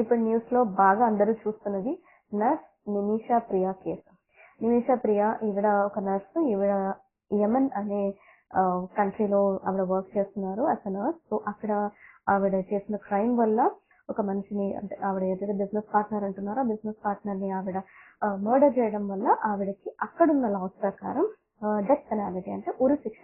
ఇప్పుడు న్యూస్లో బాగా అందరూ చూస్తున్నది నర్స్ నిమిషా ప్రియా కేసు. నిమిషా ప్రియా ఈవిడ ఒక నర్స్ ఈవిడ యమన్ అనే కంట్రీలో ఆవిడ వర్క్ చేస్తున్నారు అస్ అ నర్స్ సో అక్కడ ఆవిడ చేసిన క్రైమ్ వల్ల ఒక మనిషిని అంటే ఆవిడ ఏదైతే బిజినెస్ పార్ట్నర్ అంటున్నారో ఆ బిజినెస్ పార్ట్నర్ని ఆవిడ మర్డర్ చేయడం వల్ల ఆవిడకి అక్కడున్న లాస్ ప్రకారం డెత్ పెనాలిటీ అంటే ఉరి శిక్ష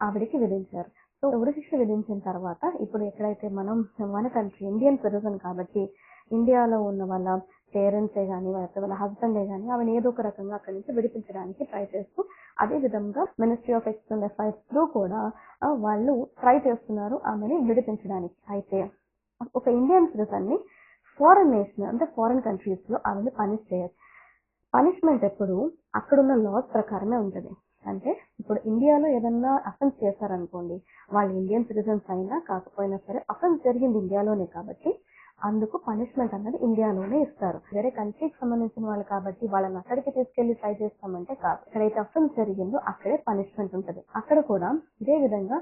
ఆవిడకి విధించారు. సో ఉరిశిక్ష విధించిన తర్వాత ఇప్పుడు ఎక్కడైతే మనం మన కంట్రీ ఇండియన్ సిటిజన్ కాబట్టి ఇండియాలో ఉన్న వాళ్ళ పేరెంట్సే కానీ వాళ్ళ వాళ్ళ హస్బెండే కానీ ఆమెను ఏదో ఒక రకంగా అక్కడి నుంచి విడిపించడానికి ట్రై చేస్తూ అదే విధంగా ministry of external affairs through కూడా వాళ్ళు ట్రై చేస్తున్నారు ఆమెని విడిపించడానికి. అయితే ఒక ఇండియన్ సిటిజన్ని ఫారెన్ నేషన్ అంటే ఫారెన్ కంట్రీస్లో ఆమెని పనిష్ చేయాలి. పనిష్మెంట్ ఎప్పుడు? అక్కడున్న లాస్ ప్రకారమే ఉంటుంది. అంటే ఇప్పుడు ఇండియాలో ఏదన్నా అఫెన్స్ చేశారనుకోండి వాళ్ళు ఇండియన్ సిటిజన్స్ అయినా కాకపోయినా సరే అఫెన్స్ జరిగింది ఇండియాలోనే కాబట్టి అందుకు పనిష్మెంట్ అన్నది ఇండియాలోనే ఇస్తారు. వేరే కంట్రీకి సంబంధించిన వాళ్ళు కాబట్టి వాళ్ళని అక్కడికి తీసుకెళ్ళి ట్రై చేస్తామంటే కాదు. ఎక్కడైతే అఫెన్స్ జరిగిందో అక్కడే పనిష్మెంట్ ఉంటుంది. అక్కడ కూడా ఇదే విధంగా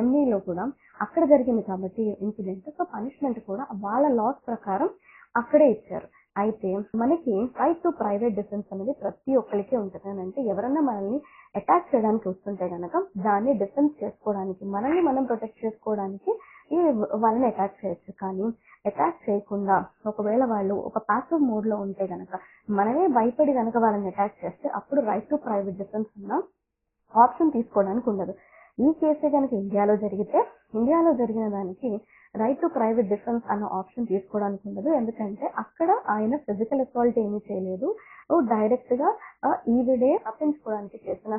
ఎంఈలో కూడా అక్కడ జరిగింది కాబట్టి ఇన్సిడెంట్ సో పనిష్మెంట్ కూడా వాళ్ళ లాస్ ప్రకారం అక్కడే ఇచ్చారు. అయితే మనకి రైట్ టు ప్రైవేట్ డిఫెన్స్ అనేది ప్రతి ఒక్కరికి ఉంటుంది. అని అంటే ఎవరన్నా మనల్ని అటాక్ చేయడానికి వస్తుంటే కనుక దాన్ని డిఫెన్స్ చేసుకోవడానికి మనల్ని మనం ప్రొటెక్ట్ చేసుకోవడానికి ఈ వాళ్ళని అటాక్ చేయొచ్చు. కానీ అటాక్ చేయకుండా ఒకవేళ వాళ్ళు ఒక పాసివ్ మోడ్లో ఉంటే గనక మనమే భయపడి గనక వాళ్ళని అటాక్ చేస్తే అప్పుడు రైట్ టు ప్రైవేట్ డిఫెన్స్ ఉన్న ఆప్షన్ తీసుకోవడానికి ఉండదు. ఈ కేసే కనుక ఇండియాలో జరిగితే ఇండియాలో జరిగిన దానికి రైట్ టు ప్రైవేట్ డిఫెన్స్ అన్న ఆప్షన్ తీసుకోవడానికి ఉండదు. ఎందుకంటే అక్కడ ఆయన ఫిజికల్ అసాల్ట్ ఏమీ చేయలేదు. డైరెక్ట్గా ఈవిడే తప్పించుకోవడానికి చేసిన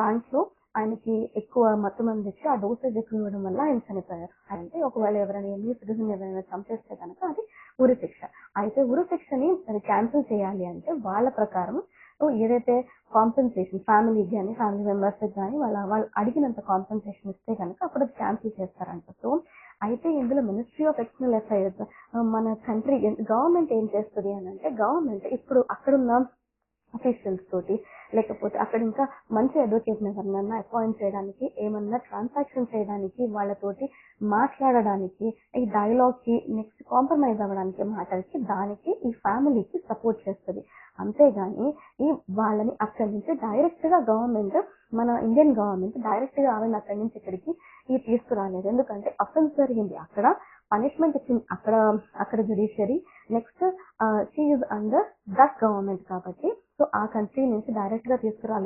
దాంట్లో ఆయనకి ఎక్కువ మత్తు మంది ఇచ్చి ఆ డోసేజ్ ఎక్కువ ఇవ్వడం వల్ల ఆయన చనిపోయారు. అంటే ఒకవేళ ఎవరైనా ఎన్ని సిటిజన్ ఎవరైనా చంపేస్తే కనుక అది ఉరి శిక్ష. అయితే ఉరి శిక్షని అది క్యాన్సిల్ చేయాలి అంటే వాళ్ళ ప్రకారం సో ఏదైతే కాంపెన్సేషన్ ఫ్యామిలీకి కానీ ఫ్యామిలీ మెంబర్స్ కానీ వాళ్ళ వాళ్ళు అడిగినంత కాంపెన్సేషన్ ఇస్తే కనుక అప్పుడు అది క్యాన్సిల్ చేస్తారంట. సో అయితే ఇందులో మినిస్ట్రీ ఆఫ్ ఎక్స్టర్నల్ అఫైర్స్ మన కంట్రీ గవర్నమెంట్ ఏం చేస్తుంది అని అంటే గవర్నమెంట్ ఇప్పుడు అక్కడున్న అఫీషియల్స్ తోటి లేకపోతే అక్కడ ఇంకా మంచి అడ్వకేట్ ఎవరినన్నా అపాయింట్ చేయడానికి ఏమన్నా ట్రాన్సాక్షన్ చేయడానికి వాళ్ళతోటి మాట్లాడడానికి ఈ డైలాగ్కి నెక్స్ట్ కాంప్రమైజ్ అవ్వడానికి మాటలకి దానికి ఈ ఫ్యామిలీకి సపోర్ట్ చేస్తుంది. అంతేగాని ఈ వాళ్ళని అక్కడి నుంచి డైరెక్ట్గా గవర్నమెంట్ మన ఇండియన్ గవర్నమెంట్ డైరెక్ట్గా అక్కడి నుంచి ఇక్కడికి ఈ తీసుకురాలేదు. ఎందుకంటే అఫెన్స్ జరిగింది. అక్కడ పనిష్మెంట్ ఇచ్చింది. అక్కడ అక్కడ judiciary next she under that government కాబట్టి సో ఆ కంట్రీ నుంచి డైరెక్ట్గా తీసుకురాలేదు.